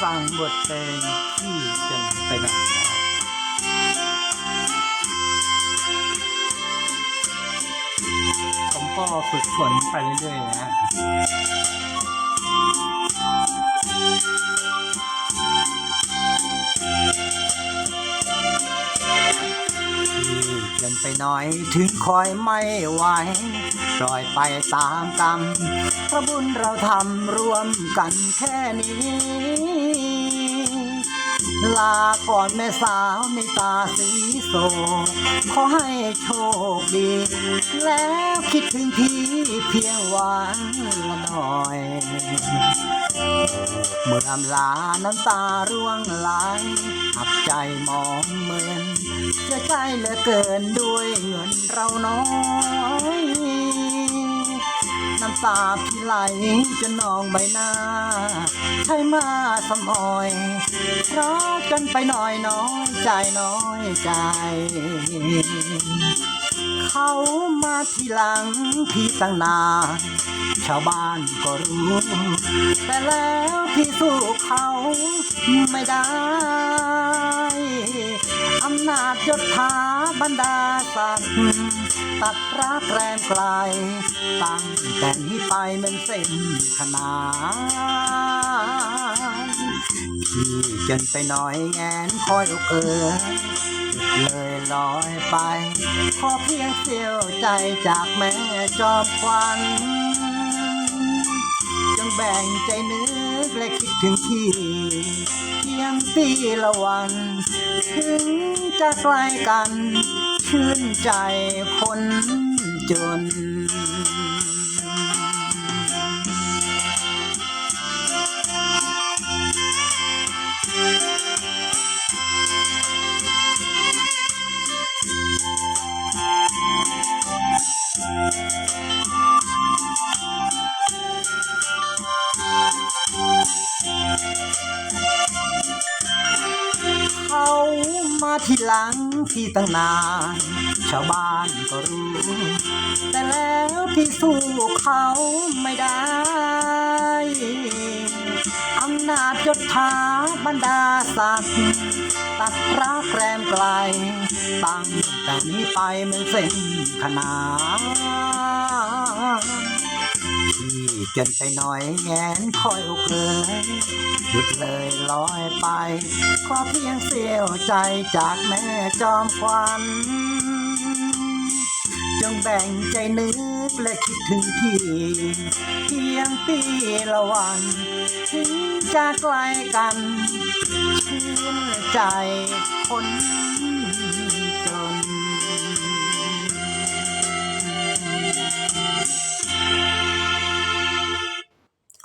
ฟังบทเพลงที่จะไปไหนนะครับผมก็ฝึกฝนไปเรื่อยๆนะฮะกินไปหน่อยถึงคอยไม่ไหวปล่อยไปตามกรรม พระบุญเราทำรวมกันแค่นี้ ลาก่อนแม่สาวในตาสีโศกขอให้โชคดี แล้วคิดถึงพี่เพียงวันละหน่อย เมื่ออำลาน้ำตาร่วงไหลหักใจมองเหมือนเสียใจเหลือเกินด้วยเงินเราน้อยำตาพี่ไหลจนนองใบหน้า ใช่มาสมอยเพราะจนไปหน่อยน้อยใจน้อยใจ เขามาทีหลังพี่ตั้งนานชาวบ้านก็รู้ แต่แล้วพี่สู้เขาไม่ได้ อำนาจยศถา บรรดาศักดิ์ตัดรักแรงไกล ตั้งแต่นี้ไปมันเส้นขนานที่เกินไปหน่อยแงนคอยอกเอ๋ยเลยลอยไป ขอเพียงเสียวใจจากแม่จอมควันจงแบ่งใจนึกและคิดถึงพี่ ยงปีละวัน ถึงจะไกลกัน ชื่นใจคนจนเข ทีหลังพี่ตั้งนาน ชาวบ้านก็รู้ แต่แล้วพี่สู้เขาไม่ได้อำนาจยศถาบรรดาศักดิ์ตัดรักแรมไกล ตั้งแต่นี้ไปเหมันเส้นขนาน ที่เกินไปหน่อยแงนคอยอกเลยหยุดเลยลอยไปขอเพียงเสียวใจจากแม่จอมควันจงแบ่งใจนึกและคิดถึงพี่เพียงปีละวันถึงจะไกลกันชื่นใจคน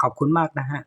ขอบคุณมากนะฮะ